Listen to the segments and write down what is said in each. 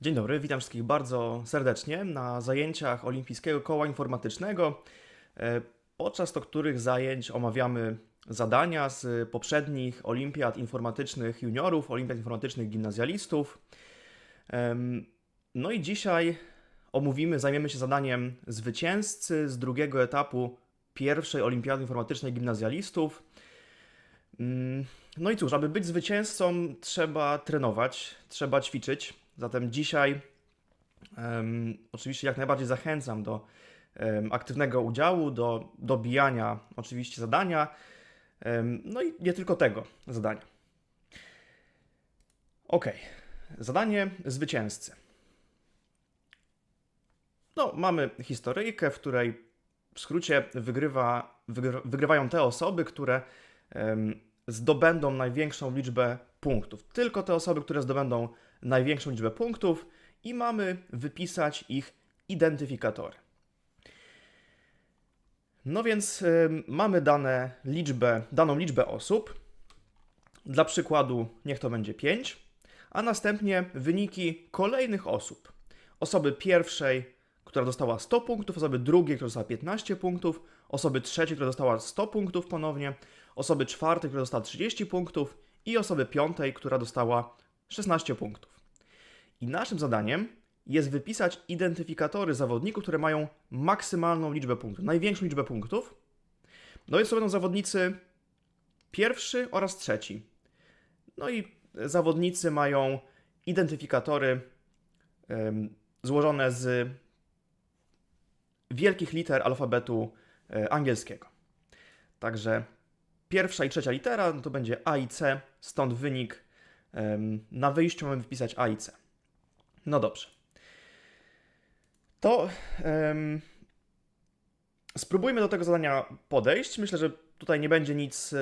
Dzień dobry, witam wszystkich bardzo serdecznie na zajęciach Olimpijskiego Koła Informatycznego, e, podczas to których zajęć omawiamy zadania z poprzednich olimpiad informatycznych juniorów, olimpiad informatycznych gimnazjalistów. No i dzisiaj omówimy, zajmiemy się zadaniem zwycięzcy z drugiego etapu pierwszej olimpiady informatycznej gimnazjalistów. Mm, No i cóż, aby być zwycięzcą, trzeba trenować, trzeba ćwiczyć. Zatem dzisiaj em, oczywiście jak najbardziej zachęcam do em, aktywnego udziału, do dobijania oczywiście zadania, em, no i nie tylko tego zadania. Ok, zadanie zwycięzcy. No, mamy historyjkę, w której w skrócie wygrywa, wygry, wygrywają te osoby, które zdobędą największą liczbę punktów. Tylko te osoby, które zdobędą największą liczbę punktów i mamy wypisać ich identyfikatory. No więc mamy dane liczbę, daną liczbę osób. Dla przykładu niech to będzie 5, a następnie wyniki kolejnych osób. Osoby pierwszej, która dostała 100 punktów, osoby drugiej, która dostała 15 punktów, osoby trzeciej, która dostała 100 punktów ponownie, osoby czwartej, która dostała 30 punktów i osoby piątej, która dostała 16 punktów. I naszym zadaniem jest wypisać identyfikatory zawodników, które mają maksymalną liczbę punktów, największą liczbę punktów. No więc to będą zawodnicy pierwszy oraz trzeci. No i zawodnicy mają identyfikatory złożone z wielkich liter alfabetu e, angielskiego. Także pierwsza i trzecia litera no to będzie A i C, stąd wynik na wyjściu mamy wpisać A i C. No dobrze. To em, spróbujmy do tego zadania podejść. Myślę, że tutaj nie będzie nic, e,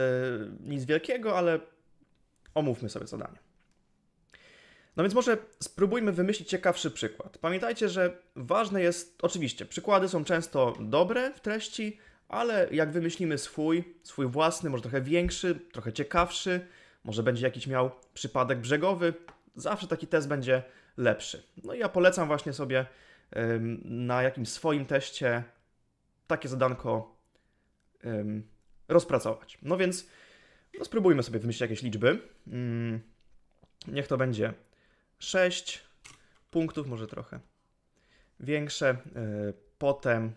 nic wielkiego, ale omówmy sobie zadanie. No więc może spróbujmy wymyślić ciekawszy przykład. Pamiętajcie, że ważne jest, oczywiście, przykłady są często dobre w treści, ale jak wymyślimy swój, swój własny, może trochę większy, trochę ciekawszy, może będzie jakiś miał przypadek brzegowy, zawsze taki test będzie lepszy. No i ja polecam właśnie sobie ym, na jakimś swoim teście takie zadanko ym, rozpracować. No więc no spróbujmy sobie wymyślić jakieś liczby. Ym, niech to będzie 6 punktów, może trochę większe. y, potem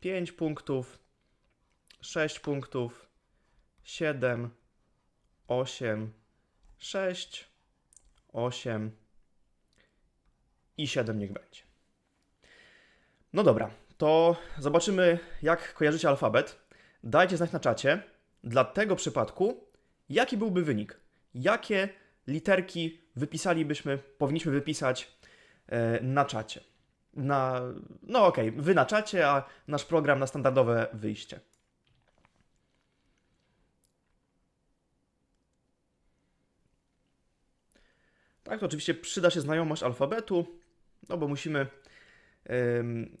5 punktów, 6 punktów, 7, 8, 6, 8 i 7 niech będzie. No dobra, to zobaczymy, jak kojarzycie alfabet. Dajcie znać na czacie, dla tego przypadku, jaki byłby wynik. Jakie literki wypisalibyśmy, powinniśmy wypisać e, na czacie. Na, no okej, wy na czacie, a nasz program na standardowe wyjście. Tak, to oczywiście przyda się znajomość alfabetu, no bo musimy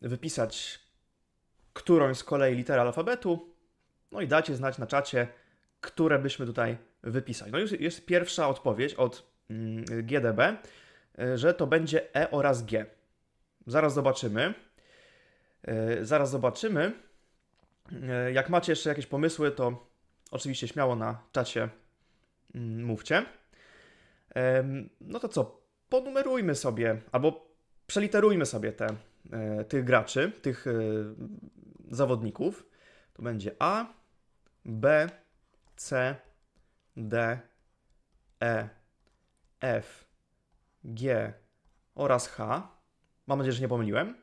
wypisać którąś z kolei liter alfabetu, no i dacie znać na czacie, które byśmy tutaj wypisali. No już jest pierwsza odpowiedź od mm, GDB, y, że to będzie E oraz G. Zaraz zobaczymy. Y, Zaraz zobaczymy. Y, Jak macie jeszcze jakieś pomysły, to oczywiście śmiało na czacie mm, mówcie. No to co? Ponumerujmy sobie, albo przeliterujmy sobie te, e, tych graczy, tych e, zawodników. To będzie A, B, C, D, E, F, G oraz H. Mam nadzieję, że nie pomyliłem.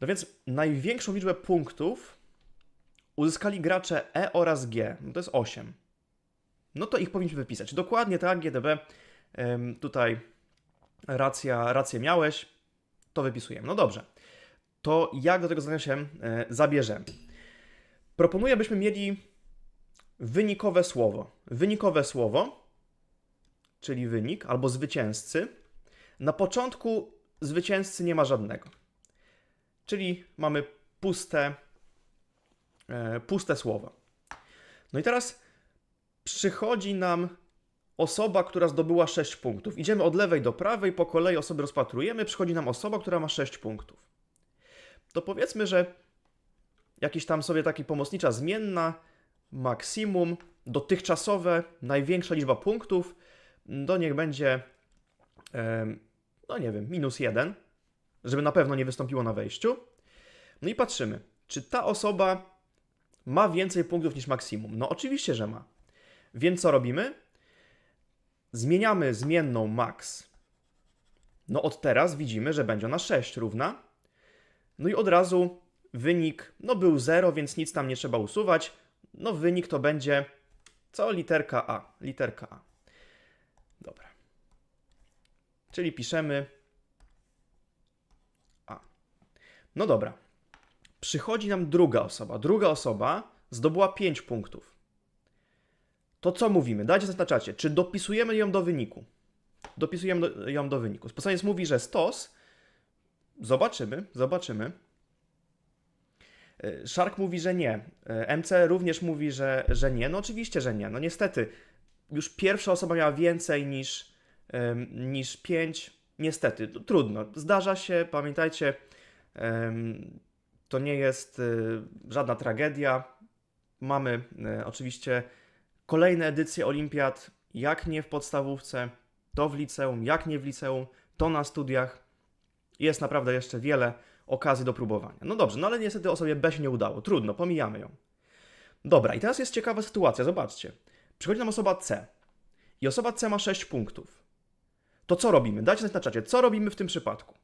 No więc największą liczbę punktów uzyskali gracze E oraz G. No to jest 8. No to ich powinniśmy wypisać. Dokładnie tak, GDB. Tutaj racja, rację miałeś. To wypisujemy. No dobrze. To jak do tego zadania się e, zabierzemy? Proponuję, byśmy mieli wynikowe słowo. Wynikowe słowo, czyli wynik albo zwycięzcy. Na początku zwycięzcy nie ma żadnego. Czyli mamy puste, e, puste słowo. No i teraz przychodzi nam osoba, która zdobyła 6 punktów. Idziemy od lewej do prawej, po kolei osoby rozpatrujemy, przychodzi nam osoba, która ma 6 punktów. To powiedzmy, że jakiś tam sobie taki pomocnicza zmienna, maksimum, dotychczasowe, największa liczba punktów, do niech będzie, no nie wiem, minus 1, żeby na pewno nie wystąpiło na wejściu. No i patrzymy, czy ta osoba ma więcej punktów niż maksimum. No oczywiście, że ma. Więc co robimy? Zmieniamy zmienną max. No od teraz widzimy, że będzie ona 6 równa. No i od razu wynik, no był 0, więc nic tam nie trzeba usuwać. No wynik to będzie co? Literka A. Literka A. Dobra. Czyli piszemy A. No dobra. Przychodzi nam druga osoba. Druga osoba zdobyła 5 punktów. To co mówimy? Dajcie znać na czacie. Czy dopisujemy ją do wyniku? Dopisujemy do, ją do wyniku. Specjalnie mówi, że stos. Zobaczymy, zobaczymy. E, Shark mówi, że nie. E, MC również mówi, że, że nie. No oczywiście, że nie. No niestety, już pierwsza osoba miała więcej niż, niż 5. Niestety, trudno. Zdarza się, pamiętajcie, to nie jest y, żadna tragedia. Mamy oczywiście kolejne edycje olimpiad, jak nie w podstawówce, to w liceum, jak nie w liceum, to na studiach. Jest naprawdę jeszcze wiele okazji do próbowania. No dobrze, no ale niestety osobie B się nie udało. Trudno, pomijamy ją. Dobra, i teraz jest ciekawa sytuacja, zobaczcie. Przychodzi nam osoba C i osoba C ma 6 punktów. To co robimy? Dajcie znać na czacie, co robimy w tym przypadku?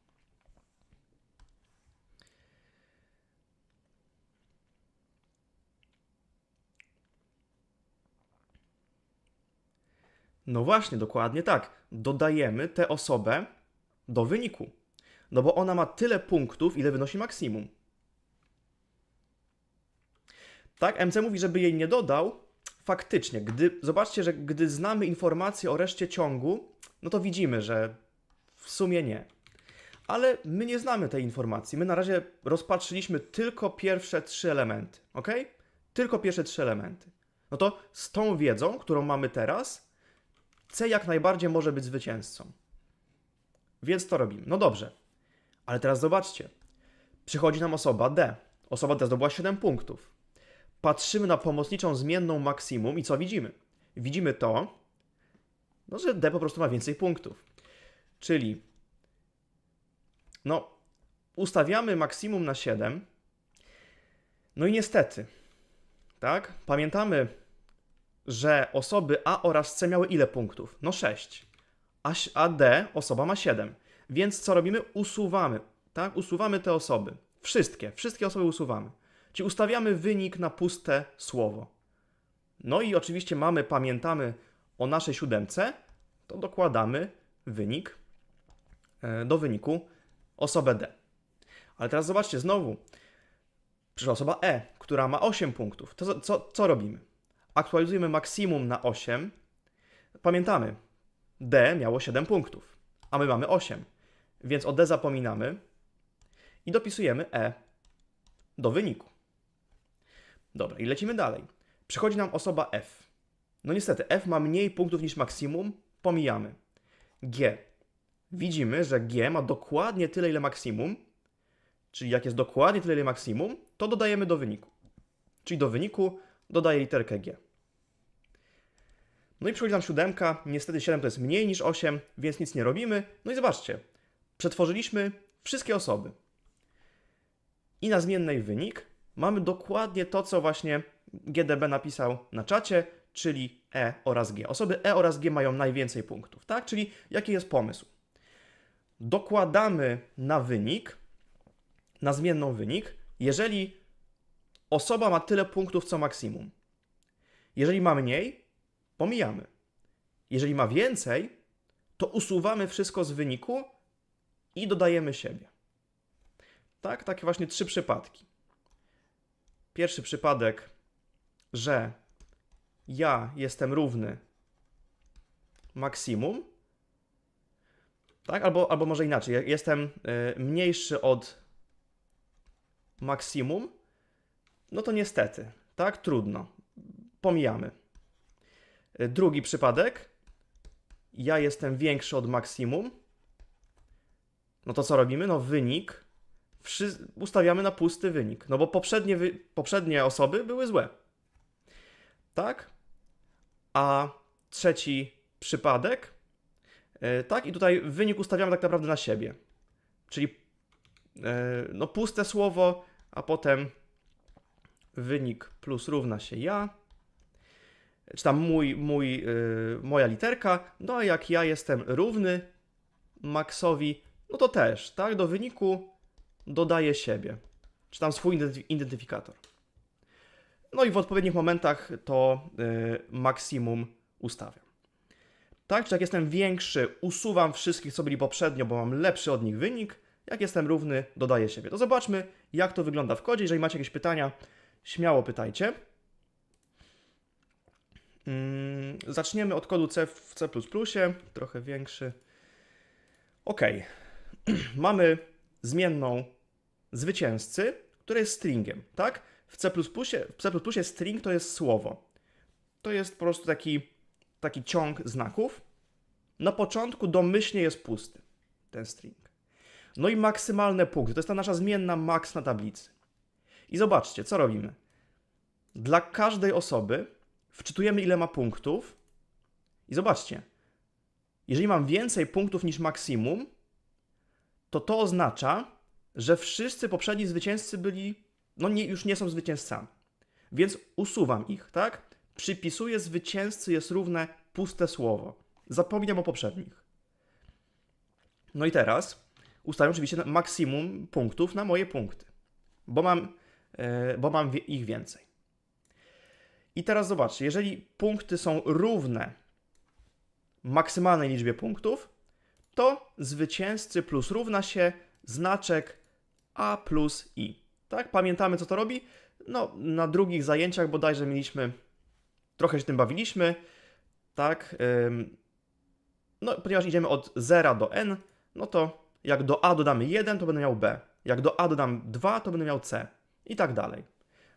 No właśnie, dokładnie tak. Dodajemy tę osobę do wyniku. No bo ona ma tyle punktów, ile wynosi maksimum. Tak, MC mówi, żeby jej nie dodał. Faktycznie, gdy zobaczcie, że gdy znamy informację o reszcie ciągu, no to widzimy, że w sumie nie. Ale my nie znamy tej informacji. My na razie rozpatrzyliśmy tylko pierwsze trzy elementy, ok? Tylko pierwsze trzy elementy. No to z tą wiedzą, którą mamy teraz, C jak najbardziej może być zwycięzcą. Więc to robimy. No dobrze. Ale teraz zobaczcie. Przychodzi nam osoba D. Osoba D zdobyła 7 punktów. Patrzymy na pomocniczą zmienną maksimum i co widzimy? Widzimy to, no, że D po prostu ma więcej punktów. Czyli, no, ustawiamy maksimum na 7. No i niestety, tak? Pamiętamy, że osoby A oraz C miały ile punktów? No 6. A, a D osoba ma 7. Więc co robimy? Usuwamy, tak? Usuwamy te osoby. Wszystkie, wszystkie osoby usuwamy. Czyli ustawiamy wynik na puste słowo. No i oczywiście mamy, pamiętamy o naszej siódemce, to dokładamy wynik e, do wyniku osobę D. Ale teraz zobaczcie, znowu przyszła osoba E, która ma 8 punktów. To co, co, co robimy? Aktualizujemy maksimum na 8. Pamiętamy, D miało 7 punktów, a my mamy 8. Więc o D zapominamy i dopisujemy E do wyniku. Dobra, i lecimy dalej. Przychodzi nam osoba F. No niestety, F ma mniej punktów niż maksimum, pomijamy. G. Widzimy, że G ma dokładnie tyle, ile maksimum, czyli jak jest dokładnie tyle, ile maksimum, to dodajemy do wyniku. Czyli do wyniku dodaję literkę G. No i przychodzi nam siódemka, niestety 7 to jest mniej niż 8, więc nic nie robimy. No i zobaczcie, przetworzyliśmy wszystkie osoby. I na zmiennej wynik mamy dokładnie to, co właśnie GDB napisał na czacie, czyli E oraz G. Osoby E oraz G mają najwięcej punktów, tak? Czyli jaki jest pomysł? Dokładamy na wynik, na zmienną wynik, jeżeli osoba ma tyle punktów co maksimum. Jeżeli ma mniej, pomijamy. Jeżeli ma więcej, to usuwamy wszystko z wyniku i dodajemy siebie. Tak, takie właśnie trzy przypadki. Pierwszy przypadek, że ja jestem równy maksimum, tak, albo, albo może inaczej, jestem y, mniejszy od maksimum, no to niestety, tak, trudno, pomijamy. Y, Drugi przypadek, ja jestem większy od maksimum, no to co robimy? No wynik ustawiamy na pusty wynik, no bo poprzednie, wy- poprzednie osoby były złe. Tak? A trzeci przypadek, e, tak? I tutaj wynik ustawiamy tak naprawdę na siebie. Czyli e, no puste słowo, a potem wynik plus równa się ja, czy tam mój, mój, yy, moja literka, no a jak ja jestem równy Maxowi, no to też, tak, do wyniku dodaję siebie, czy tam swój identyf- identyfikator. No i w odpowiednich momentach to yy, maksimum ustawiam. Tak, czy jak jestem większy, usuwam wszystkich, co byli poprzednio, bo mam lepszy od nich wynik. Jak jestem równy, dodaję siebie. To zobaczmy, jak to wygląda w kodzie. Jeżeli macie jakieś pytania, śmiało pytajcie. Mm, zaczniemy od kodu C w C, trochę większy. OK. Mamy zmienną zwycięzcy, która jest stringiem, tak? W C, w C string to jest słowo. To jest po prostu taki, taki ciąg znaków. Na początku domyślnie jest pusty ten string. No i maksymalne punkty. To jest ta nasza zmienna max na tablicy. I zobaczcie, co robimy. Dla każdej osoby wczytujemy, ile ma punktów. I zobaczcie, jeżeli mam więcej punktów niż maksimum, to to oznacza, że wszyscy poprzedni zwycięzcy byli, no nie, już nie są zwycięzcami. Więc usuwam ich, tak? Przypisuję zwycięzcy jest równe puste słowo. Zapominam o poprzednich. No i teraz ustawiam oczywiście maksimum punktów na moje punkty, bo mam, yy, bo mam ich więcej. I teraz zobaczcie, jeżeli punkty są równe maksymalnej liczbie punktów, to zwycięzcy plus równa się znaczek A plus I. Tak? Pamiętamy, co to robi? No, na drugich zajęciach bodajże mieliśmy, trochę się tym bawiliśmy, tak? No, ponieważ idziemy od 0 do n, no to jak do A dodamy 1, to będę miał B. Jak do A dodam 2, to będę miał C. I tak dalej.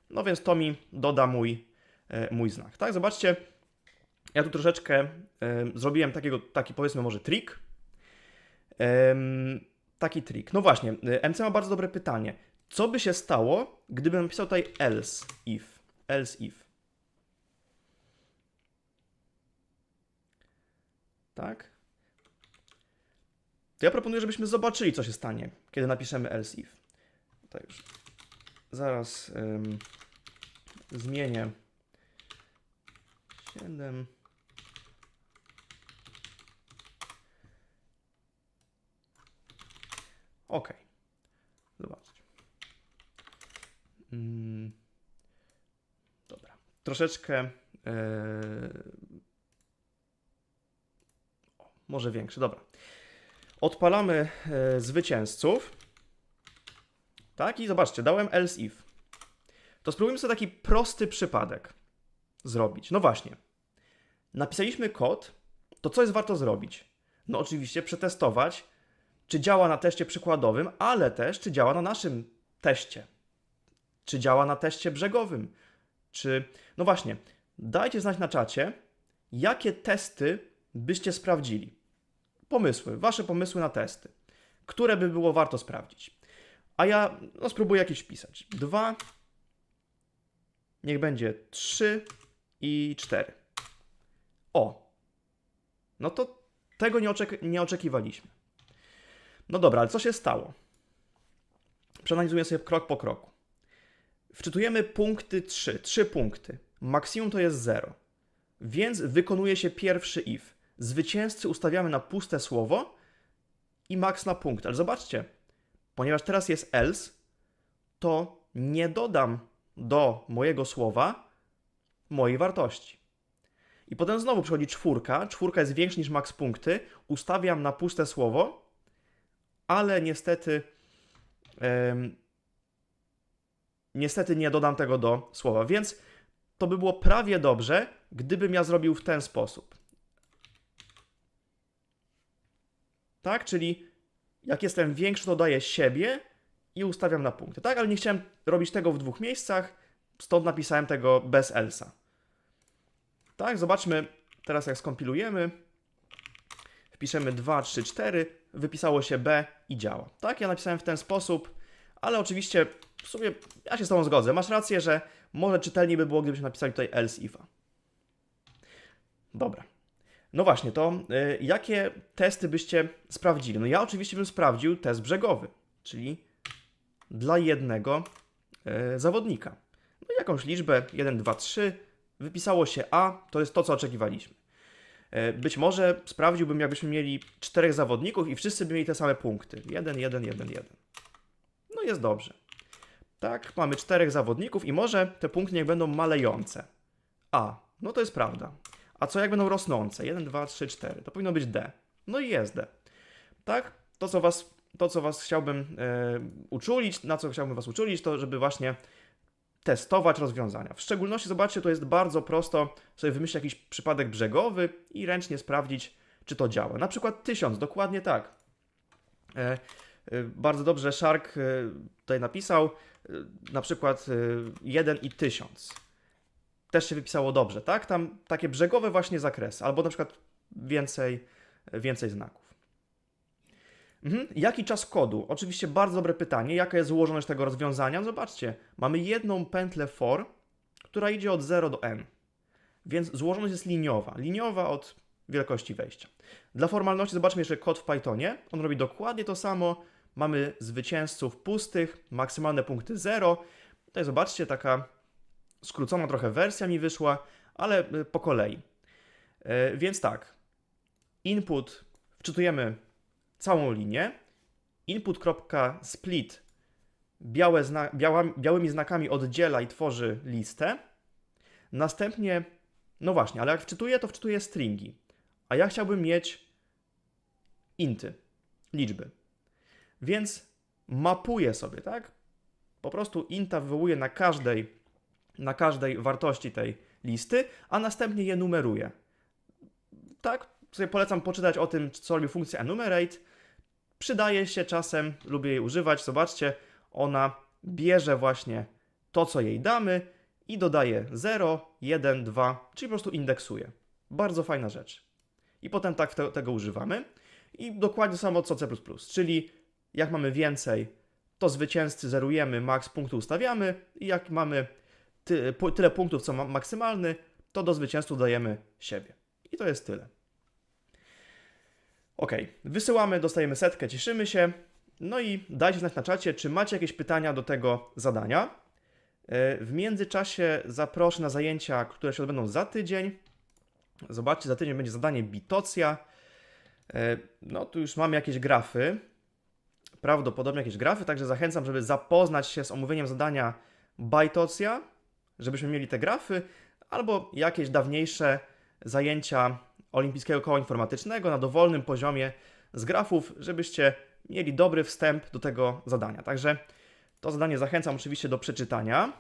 No więc to mi doda mój mój znak. Tak, zobaczcie, ja tu troszeczkę e, zrobiłem takiego, taki powiedzmy może trik. taki trik. No właśnie, e, MC ma bardzo dobre pytanie. Co by się stało, gdybym napisał tutaj else if? Else if. Tak? To ja proponuję, żebyśmy zobaczyli, co się stanie, kiedy napiszemy else if. Tutaj już zaraz zmienię 7. Ok. Zobaczcie. Mm. Dobra. Troszeczkę. Yy... O, może większy. Dobra. Odpalamy yy, zwycięzców. Tak, i zobaczcie, dałem else if. To spróbujmy sobie taki prosty przypadek zrobić. No właśnie. Napisaliśmy kod, to co jest warto zrobić? No oczywiście przetestować, czy działa na teście przykładowym, ale też czy działa na naszym teście. Czy działa na teście brzegowym. Czy. No właśnie, dajcie znać na czacie, jakie testy byście sprawdzili. Pomysły, wasze pomysły na testy, które by było warto sprawdzić. A ja no, spróbuję jakieś wpisać. Dwa, niech będzie trzy i 4. O! No to tego nie, oczek nie oczekiwaliśmy. No dobra, ale co się stało? Przeanalizuję sobie krok po kroku. Wczytujemy punkty 3, 3 punkty. Maksimum to jest 0. Więc wykonuje się pierwszy if. Zwycięzcy ustawiamy na puste słowo i max na punkt. Ale zobaczcie, ponieważ teraz jest else, to nie dodam do mojego słowa mojej wartości. I potem znowu przychodzi czwórka. Czwórka jest większa niż max punkty. Ustawiam na puste słowo, ale niestety um, niestety nie dodam tego do słowa. Więc to by było prawie dobrze, gdybym ja zrobił w ten sposób. Tak, czyli jak jestem większy, to daję siebie i ustawiam na punkty. Tak, ale nie chciałem robić tego w dwóch miejscach, stąd napisałem tego bez elsa. Tak, zobaczmy teraz jak skompilujemy. wpiszemy 2, 3, 4, wypisało się B i działa. Tak, ja napisałem w ten sposób, ale oczywiście w sumie ja się z Tobą zgodzę. Masz rację, że może czytelniej by było, gdybyśmy napisali tutaj else if'a. Dobra. No właśnie, to y, jakie testy byście sprawdzili? No ja oczywiście bym sprawdził test brzegowy, czyli dla jednego y, zawodnika. No jakąś liczbę 1, 2, 3, wypisało się A, to jest to, co oczekiwaliśmy. Y, być może sprawdziłbym, jakbyśmy mieli czterech zawodników i wszyscy by mieli te same punkty. 1, 1, 1, 1. No jest dobrze. Tak, mamy czterech zawodników i może te punkty niech będą malejące. A, no to jest prawda. A co jak będą rosnące? 1, 2, 3, 4. To powinno być D. No i jest D. Tak? To, co was, to, co was chciałbym e, uczulić, na co chciałbym was uczulić, to żeby właśnie testować rozwiązania. W szczególności, zobaczcie, to jest bardzo prosto sobie wymyślić jakiś przypadek brzegowy i ręcznie sprawdzić, czy to działa. Na przykład 1000, dokładnie tak. E, e, bardzo dobrze Shark e, tutaj napisał, e, na przykład e, 1 i 1000 też się wypisało dobrze, tak? Tam takie brzegowe właśnie zakresy, albo na przykład więcej, więcej znaków. Mhm. Jaki czas kodu? Oczywiście bardzo dobre pytanie. Jaka jest złożoność tego rozwiązania? Zobaczcie, mamy jedną pętlę for, która idzie od 0 do n. Więc złożoność jest liniowa. Liniowa od wielkości wejścia. Dla formalności zobaczmy jeszcze kod w Pythonie. On robi dokładnie to samo. Mamy zwycięzców pustych, maksymalne punkty 0. Tutaj zobaczcie, taka skrócona trochę wersja mi wyszła, ale y, po kolei. E, Więc tak, input wczytujemy całą linię, input.split białe zna, biała, białymi znakami oddziela i tworzy listę. Następnie, no właśnie, ale jak wczytuję, to wczytuję stringi. A ja chciałbym mieć inty, liczby. Więc mapuję sobie, tak? Po prostu inta wywołuję na każdej na każdej wartości tej listy, a następnie je numeruję. Tak, sobie polecam poczytać o tym, co robi funkcja enumerate. Przydaje się czasem, lubię jej używać. Zobaczcie, ona bierze właśnie to, co jej damy i dodaje 0, 1, 2, czyli po prostu indeksuje. Bardzo fajna rzecz. I potem tak te, tego używamy. I dokładnie samo co C++, czyli jak mamy więcej, to zwycięzcy zerujemy, max punktu ustawiamy i jak mamy ty, pu- tyle punktów, co ma maksymalny, to do zwycięzców dajemy siebie. I to jest tyle. Ok, wysyłamy, dostajemy setkę, cieszymy się. No i dajcie znać na czacie, czy macie jakieś pytania do tego zadania. E, W międzyczasie zaproszę na zajęcia, które się odbędą za tydzień. Zobaczcie, za tydzień będzie zadanie Bitocja. E, No tu już mamy jakieś grafy. Prawdopodobnie jakieś grafy, także zachęcam, żeby zapoznać się z omówieniem zadania Bitocja żebyśmy mieli te grafy, albo jakieś dawniejsze zajęcia Olimpijskiego Koła Informatycznego na dowolnym poziomie z grafów, żebyście mieli dobry wstęp do tego zadania. Także to zadanie zachęcam oczywiście do przeczytania.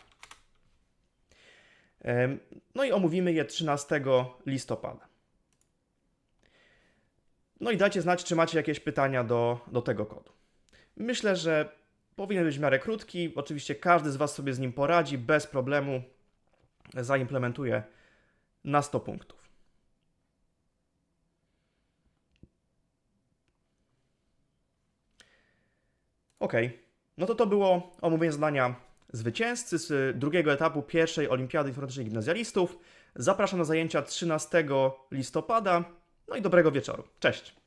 No i omówimy je 13 listopada. No i dajcie znać, czy macie jakieś pytania do, do tego kodu. Myślę, że powinien być w miarę krótki. Oczywiście każdy z Was sobie z nim poradzi bez problemu. Zaimplementuje na 100 punktów. Ok, no to to było omówienie zadania zwycięzcy z drugiego etapu pierwszej Olimpiady Informatycznej Gimnazjalistów. Zapraszam na zajęcia 13 listopada. No i dobrego wieczoru. Cześć!